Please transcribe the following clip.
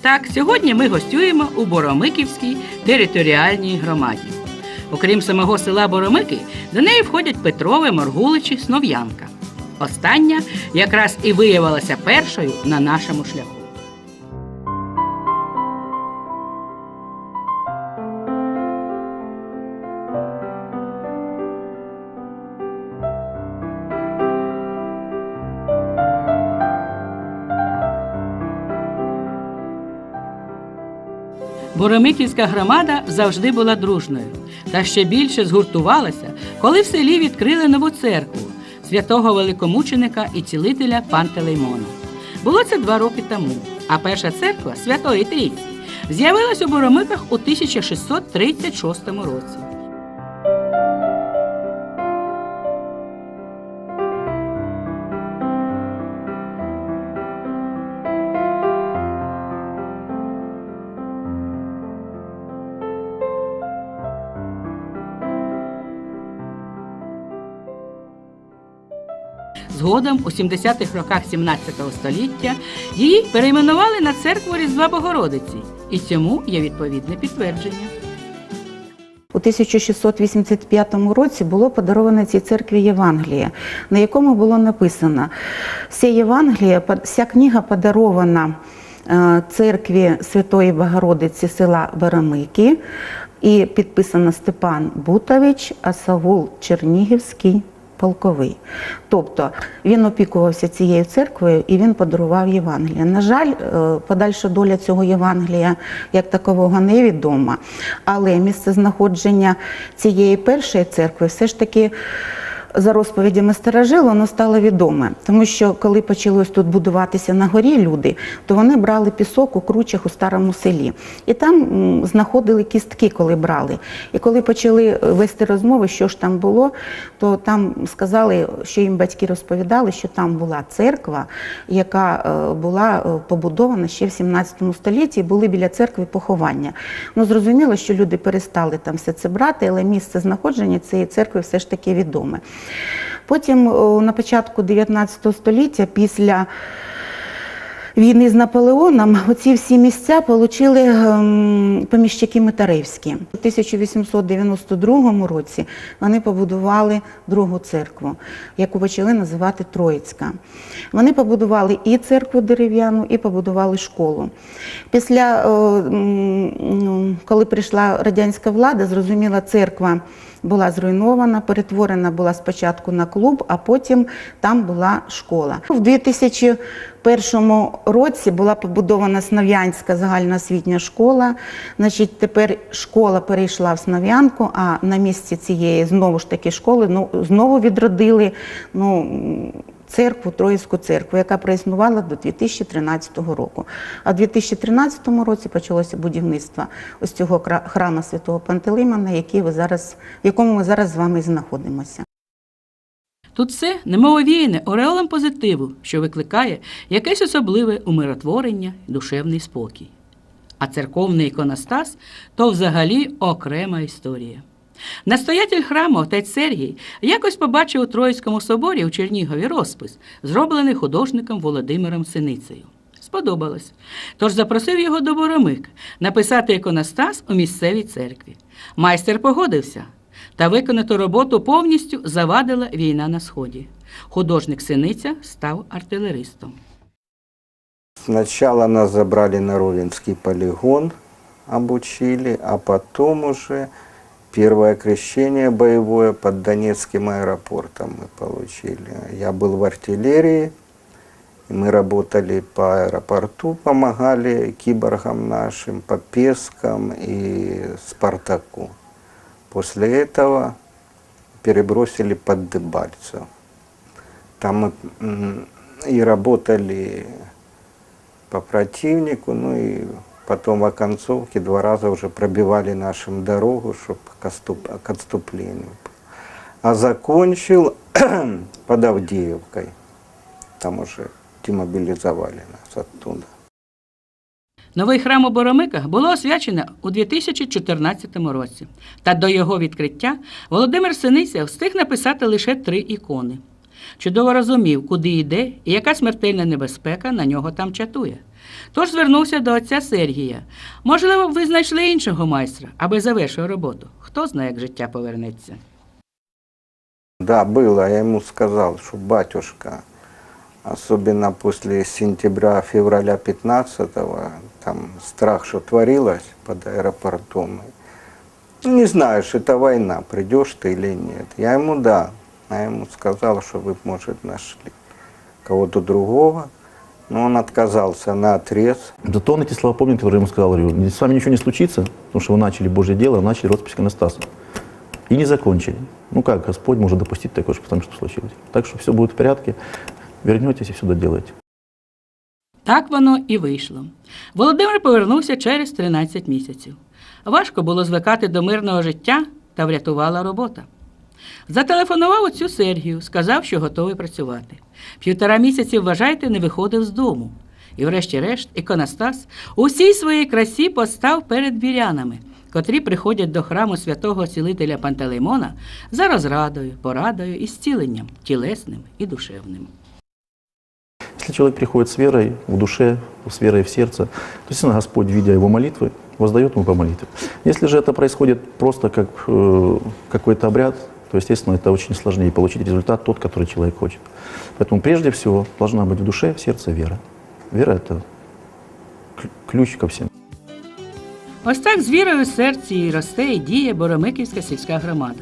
Так, сьогодні ми гостюємо у Боромиківській територіальній громаді. Окрім самого села Боромики, до неї входять Петрове, Моргуличі, Снов'янка. Остання якраз і виявилася першою на нашому шляху. Боромиківська громада завжди була дружною та ще більше згуртувалася, коли в селі відкрили нову церкву святого великомученика і цілителя Пантелеймона. Було це два роки тому, а перша церква Святої Трійці з'явилась у Боромиках у 1636 році. Згодом, у 70-х роках 17 століття, її перейменували на церкву Різдва Богородиці, і цьому є відповідне підтвердження. У 1685 році було подаровано цій церкві Євангеліє, на якому було написано: «Ся Євангеліє, вся книга подарована е, церкві Святої Богородиці села Барамики і підписано Степан Бутович, а Савул Чернігівський. Полковий. Тобто він опікувався цією церквою і він подарував Євангелія. На жаль, е, подальша доля цього Євангелія як такового невідома, але місце знаходження цієї першої церкви все ж таки. За розповідями старожил, воно стало відоме, тому що коли почалось тут будуватися на горі люди, то вони брали пісок у кручах у старому селі. І там знаходили кістки, коли брали. І коли почали вести розмови, що ж там було, то там сказали, що їм батьки розповідали, що там була церква, яка е, була е, побудована ще в 17 столітті, і були біля церкви поховання. Ну, зрозуміло, що люди перестали там все це брати, але місце знаходження цієї церкви все ж таки відоме. Потім на початку 19 століття, після війни з Наполеоном, оці всі місця отримали ем, поміщики Митаревські. У 1892 році вони побудували другу церкву, яку почали називати Троїцька. Вони побудували і церкву дерев'яну, і побудували школу. Після, м, ну, коли прийшла радянська влада, зрозуміла, церква була зруйнована, перетворена була спочатку на клуб, а потім там була школа. В 2001 році була побудована Снов'янська загальноосвітня школа. Значить, тепер школа перейшла в Снов'янку, а на місці цієї знову ж таки школи ну, знову відродили ну, церкву, Троїцьку церкву, яка проіснувала до 2013 року. А в 2013 році почалося будівництво ось цього храму святого Пантелеймона, який ви зараз, в якому ми зараз з вами знаходимося. Тут все немов овіяне ореолом позитиву, що викликає якесь особливе умиротворення душевний спокій. А церковний іконостас то взагалі окрема історія. Настоятель храму отець Сергій якось побачив у Троїцькому соборі у Чернігові розпис, зроблений художником Володимиром Синицею. Сподобалось. Тож запросив його до Боромик написати іконостас у місцевій церкві. Майстер погодився, та виконату роботу повністю завадила війна на сході. Художник Синиця став артилеристом. Сначала нас забрали на Ровенский полигон, обучили, а потом уже первое крещение боевое под Донецким аэропортом мы получили. Я был в артиллерии, мы работали по аэропорту, помогали киборгам нашим, по Пескам и Спартаку. После этого перебросили под Дебальцев. Там мы и работали по противнику, ну и потом в оконцовке два раза уже пробивали нашим дорогу, чтобы к, отступ- к отступлению. А закончил под Авдеевкой. Там уже демобилизовали нас оттуда. Новий храм у Боромиках було освячено у 2014 році. Та до його відкриття Володимир Синиця встиг написати лише три ікони. чудово розумів, куди йде і яка смертельна небезпека на нього там чатує. Тож звернувся до отця Сергія. Можливо, б ви знайшли іншого майстра, аби завершив роботу. Хто знає, як життя повернеться. Да, было. Я ему сказал, что батюшка, особенно после сентября-февраля 15-го, там страх, что творилось под аэропортом. Не знаешь, это война, придешь ты или нет. Я ему да. Я ему сказал, что вы, может, нашли кого-то другого. Но он отказался на отрез. Зато он эти слова помнит, которые я ему сказал, говорю, с вами ничего не случится, потому что вы начали Божье дело, начали роспись иконостаса. И не закончили. Ну как, Господь может допустить такое, что потому что случилось. Так что все будет в порядке, вернетесь и все доделаете. Так воно і вийшло. Володимир повернувся через 13 місяців. Важко було звикати до мирного життя та врятувала робота. Зателефонував отцю Сергію, сказав, що готовий працювати. Півтора місяці, вважайте, не виходив з дому. І, врешті-решт, іконостас у всій своїй красі постав перед вірянами, котрі приходять до храму святого цілителя Пантелеймона за розрадою, порадою і зціленням тілесним і душевним. Если человек приходит с верой в душе, с верой в сердце, то, естественно, Господь, видя его молитвы, воздает ему по молитве. Если же это происходит просто как э, какой-то обряд, то, естественно, это очень сложнее получить результат тот, который человек хочет. Поэтому прежде всего должна быть в душе, в сердце вера. Вера – это к- ключ ко всему. Ось так з вірою в серці і росте і діє Боромиківська сільська громада.